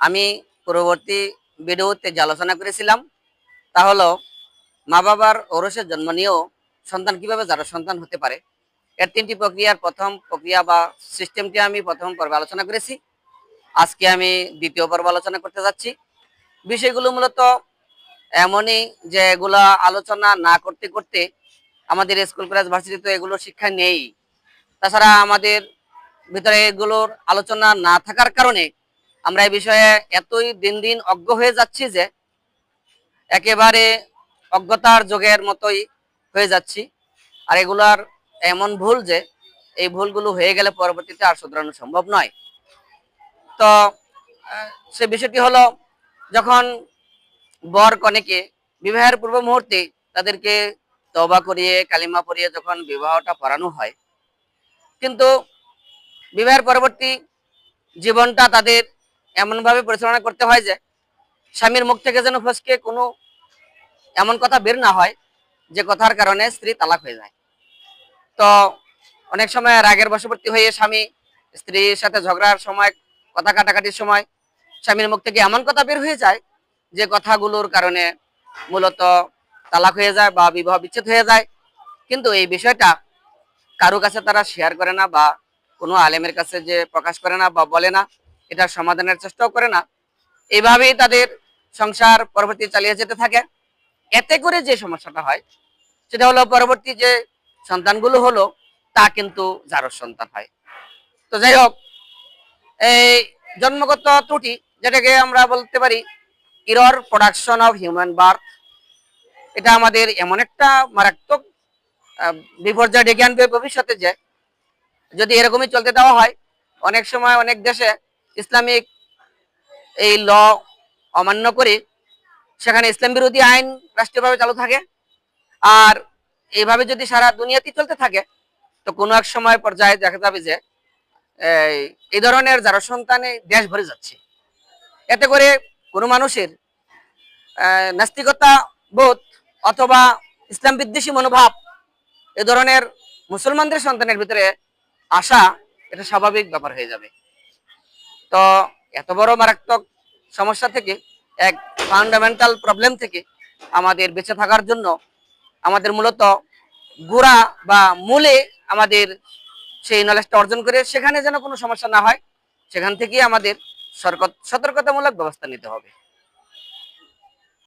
আমি পূর্ববর্তী ভিডিওতে যে আলোচনা করেছিলাম, তা হলো মা বাবার ঔরসের জন্ম নিয়েও সন্তান কীভাবে যারা সন্তান হতে পারে, এর তিনটি প্রক্রিয়ার প্রথম প্রক্রিয়া বা সিস্টেমটি আমি প্রথম পর্বে আলোচনা করেছি। আজকে আমি দ্বিতীয় পর্ব আলোচনা করতে যাচ্ছি। বিষয়গুলো মূলত এমনই যে এগুলা আলোচনা না করতে করতে আমাদের স্কুল, কলেজ ভার্সিটিতে এগুলো শিক্ষা নেই। তাছাড়া আমাদের ভিতরে এগুলোর আলোচনা না থাকার কারণে আমরা এই বিষয়ে এতই দিন দিন অজ্ঞ হয়ে যাচ্ছি যে একেবারে অজ্ঞতার যোগের মতোই হয়ে যাচ্ছি। আর এগুলার এমন ভুল যে এই ভুলগুলো হয়ে গেলে পরবর্তীতে আর শুধরানো সম্ভব নয়। তো সে বিষয়টি হলো যখন বর কনেকে বিবাহের পূর্ব মুহূর্তে তাদেরকে তবা করিয়ে, কালিমা পরিয়ে যখন বিবাহটা পড়ানো হয়, কিন্তু বিবাহের পরবর্তী জীবনটা তাদের এমনভাবে পরিচালনা করতে হয় যে, স্বামীর মুখ থেকে যেন ফসকে কোনো এমন কথা বের না হয় যে কথার কারণে স্ত্রী তালাক হয়ে যায়। তো অনেক সময় রাগের বশবর্তী হয়ে স্বামী স্ত্রীর সাথে ঝগড়ার সময়, কথা কাটাকাটির সময় স্বামীর মুখ থেকে এমন কথা বের হয়ে যায় যে কথাগুলোর কারণে মূলত তালাক হয়ে যায় বা বিবাহ বিচ্ছেদ হয়ে যায়। কিন্তু এই বিষয়টা কারও কাছে তারা শেয়ার করে না বা কোনো আলেমের কাছে যে প্রকাশ করে না বা বলে না। এটার সমাধানের চেষ্টাও করে না। এইভাবেই তাদের সংসার পরবর্তী চালিয়ে যেতে থাকে। এতে করে যে সমস্যাটা হয়, সেটা হলো পরবর্তী যে সন্তানগুলো হলো, তা কিন্তু যারও সন্তান হয়। তো যাই হোক, এই জন্মগত ত্রুটি, যেটাকে আমরা বলতে পারি error production of human birth এটা আমাদের এমন একটা মারাত্মক বিপর্যয় ডেকে আনবে ভবিষ্যতে যে, যদি এরকমই চলতে দেওয়া হয়, অনেক সময় অনেক দেশে ইসলামিক এই ল অমান্য করে সেখানে ইসলাম বিরোধী আইন রাষ্ট্রীয়ভাবে চালু থাকে। আর এইভাবে যদি সারা দুনিয়াতেই চলতে থাকে, তো কোনো এক সময় পর্যায়ে দেখা যাবে যে, এই ধরনের যারা সন্তানে দেশ ভরে যাচ্ছে, এতে করে কোনো মানুষের নাস্তিকতা বোধ অথবা ইসলাম বিদ্বেষী মনোভাব এ ধরনের মুসলমানদের সন্তানের ভিতরে আসা এটা স্বাভাবিক ব্যাপার হয়ে যাবে। তো এত বড় মারাত্মক সমস্যা থেকে, এক ফান্ডামেন্টাল প্রবলেম থেকে আমাদের বেঁচে থাকার জন্য আমাদের মূলত গোড়া বা মূলে আমাদের সেই নলেজটা অর্জন করে সেখানে যেন কোনো সমস্যা না হয়, সেখান থেকেই আমাদের সতর্কতামূলক ব্যবস্থা নিতে হবে।